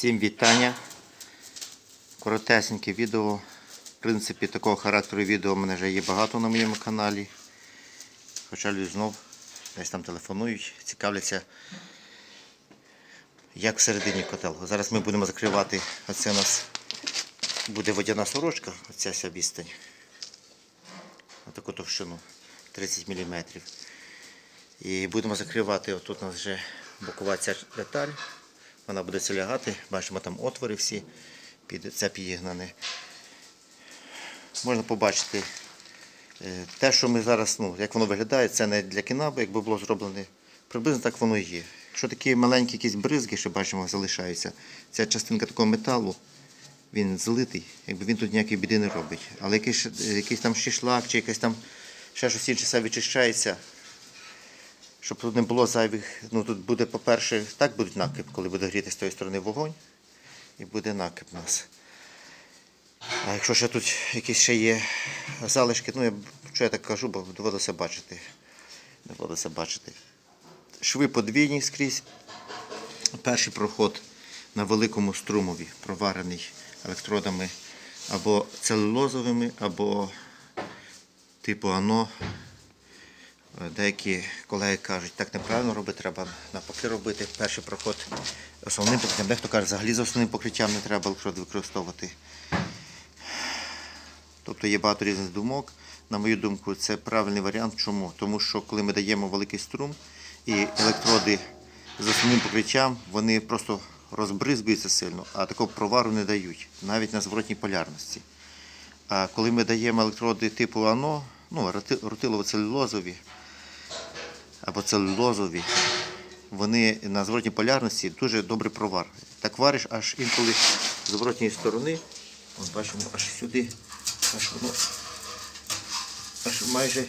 Всім вітання. Коротесеньке відео. В принципі, такого характеру відео в мене вже є багато на моєму каналі. Хоча люди знов десь там телефонують, цікавляться, як всередині котел. Зараз ми будемо закривати. Оце у нас буде водяна сорочка, оця вся відстань. Отаку товщину 30 мм. І будемо закривати, отут у нас вже бокова ця деталь. Вона буде це лягати. Бачимо там отвори всі, під це підігнане. Можна побачити е, те, що ми зараз, ну, як воно виглядає, це не для кіна, бо якби було зроблене. Приблизно так воно і є. Якщо такі маленькі якісь бризги, що бачимо, залишаються, ця частинка такого металу, він злитий, якби він тут ніякої біди не робить. Але якийсь, е, якийсь там шишлак чи якийсь там ще щось інше все відчищається, щоб тут не було зайвих. Ну тут буде, по-перше, так буде накип, коли буде гріти з тої сторони вогонь, і буде накип у нас. А якщо ще тут якісь ще є залишки, ну я що я так кажу, бо доводилося бачити. Доводилося бачити. Шви подвійні скрізь. Перший проход на великому струмові, проварений електродами або целулозовими, або типу ано. Деякі колеги кажуть, так неправильно робити, треба навпаки робити. Перший проход основним покриттям. Дехто каже, взагалі з основним покриттям не треба електроди використовувати. Тобто є багато різних думок. На мою думку, це правильний варіант. Чому? Тому що коли ми даємо великий струм і електроди з основним покриттям, вони просто розбризгуються сильно, а такого провару не дають, навіть на зворотній полярності. А коли ми даємо електроди типу ано, ну, рутилово-целюлозові або целюлозові, вони на зворотній полярності дуже добрий провар. Так вариш аж інколи з зворотньої сторони, от бачимо, аж сюди, аж воно аж майже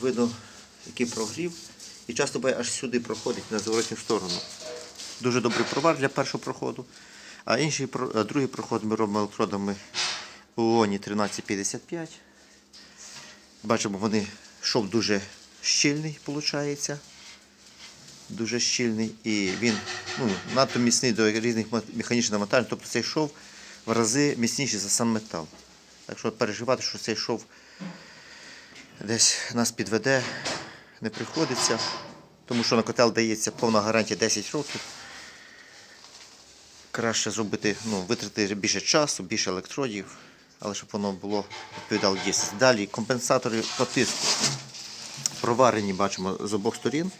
видно, який прогрів. І часто буває аж сюди проходить на зворотню сторону. Дуже добрий провар для першого проходу. А інший другий проход ми робимо електродами у ООНі 1355. Бачимо, вони шов дуже щільний, виходить. Дуже щільний і він ну, надто міцний до різних механічних навантажень. Тобто цей шов в рази міцніший за сам метал. Так що переживати, що цей шов десь нас підведе, не приходиться, тому що на котел дається повна гарантія 10 років. Краще зробити, ну, витратити більше часу, більше електродів, але щоб воно було відповідало дійсності. Далі компенсатори по тиску. Проварені, бачимо, з обох сторін.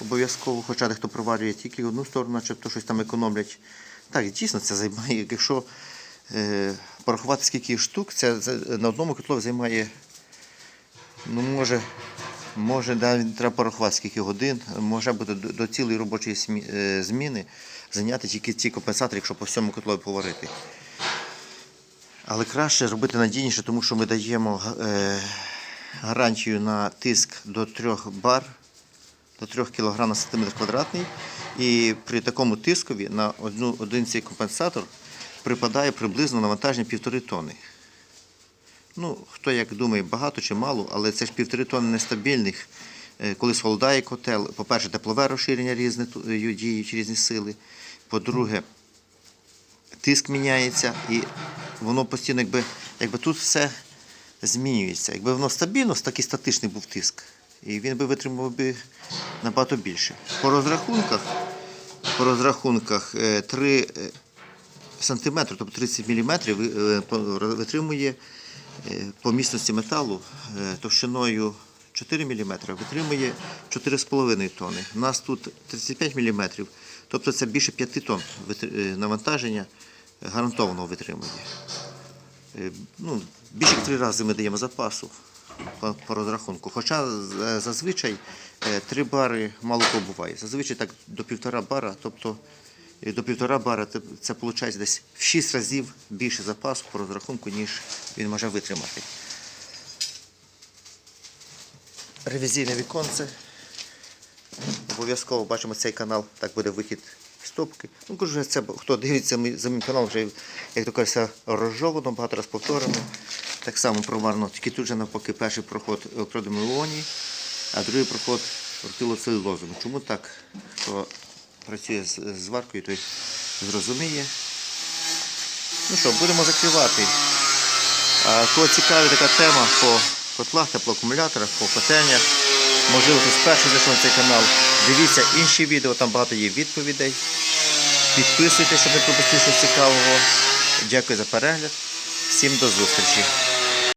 Обов'язково, хоча дехто проварює тільки одну сторону, начебто щось там економлять. Так, дійсно це займає, якщо е, порахувати скільки штук, це на одному котлові займає, ну може, може навіть треба порахувати скільки годин, може бути до, до цілої робочої е, зміни зайняти тільки ці компенсатори, якщо по всьому котлові поварити. Але краще робити надійніше, тому що ми даємо е, гарантію на тиск до 3 бар до 3 кг на сантиметр квадратний. І при такому тискові на одну, один цей компенсатор припадає приблизно навантаження півтори тони. Ну, хто як думає, багато чи мало, але це ж півтори тони нестабільних. Е, Коли схолодає котел, по-перше, теплове розширення різне е, діють різні сили. По-друге, тиск міняється і воно постійно, якби, якби тут все змінюється. Якби воно стабільно, такий статичний був тиск, і він би витримав би набагато більше. По розрахунках, по розрахунках 3 сантиметри, тобто 30 мм витримує е, по міцності металу е, товщиною 4 мм, витримує 4,5 тонни. У нас тут 35 мм, тобто це більше 5 тонн е, навантаження гарантовано витримує. Е, ну, більше три рази ми даємо запасу по, по розрахунку. Хоча зазвичай е, три бари мало кого буває. Зазвичай так до півтора бара, тобто е, до півтора бара це, виходить десь в 6 разів більше запасу по розрахунку, ніж він може витримати. Ревізійне віконце. Обов'язково бачимо цей канал, так буде вихід стопки. Ну, кажу, це хто дивиться за моїм каналом, вже, як то кажеться, розжовано, багато раз повторено. Так само проварно, тільки тут же навпаки перший проход електродами іоні, а другий проход рутилоцелюлозом. Чому так? Хто працює з зваркою, той зрозуміє. Ну що, будемо закривати. А кого цікавить така тема по котлах, теплоакумуляторах, по котельнях, можливо, ти вперше зайшов на цей канал. Дивіться інші відео, там багато є відповідей. Підписуйтесь, щоб не пропустити щось цікавого. Дякую за перегляд. Всім до зустрічі.